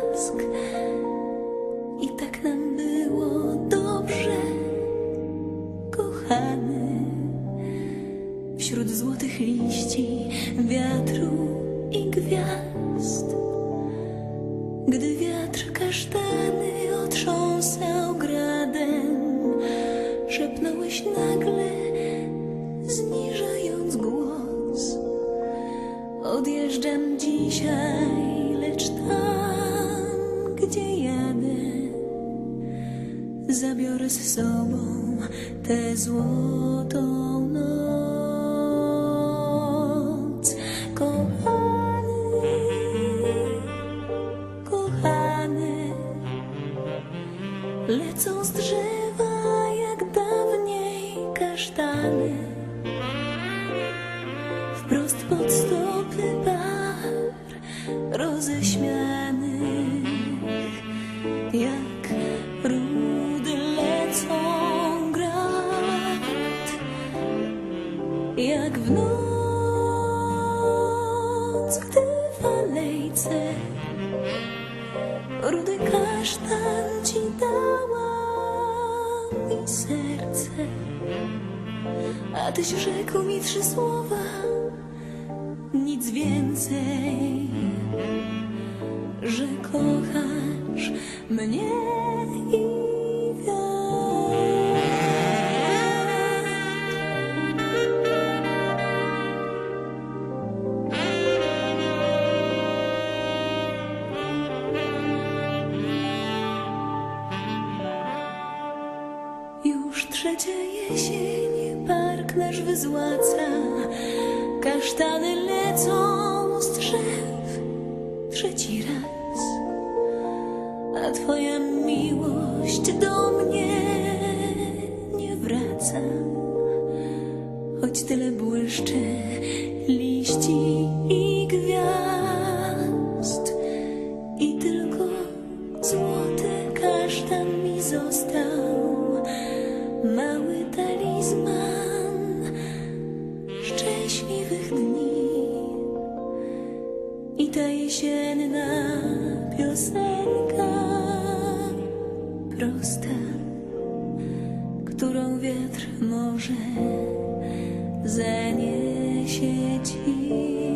blask. I tak nam było dobrze, kochany. Wśród złotych liści, wiatru i gwiazd. Gdy wiatr kasztany otrząsał gradem, szepnąłeś nagle, zniżając głos. Odjeżdżam dzisiaj, gdzie jadę, zabiorę z sobą tę złotą noc. Kochany, kochany, lecą z drzewa jak dawniej kasztany jak rudy lecą grat, jak w noc, gdy w alejce rudy kasztan ci dała mi serce. A tyś rzekł mi trzy słowa, nic więcej, że kochasz mnie i. Już trzecia jesień, park nasz wyzłaca, kasztany lecą z drzew. Trzeci raz, twoja miłość do mnie nie wraca, choć tyle błyszczy liści i gwiazd i tylko złoty kasztan mi został. Mały talizman szczęśliwych dni i ta jesienna piosenka wiatr może zaniesie ci.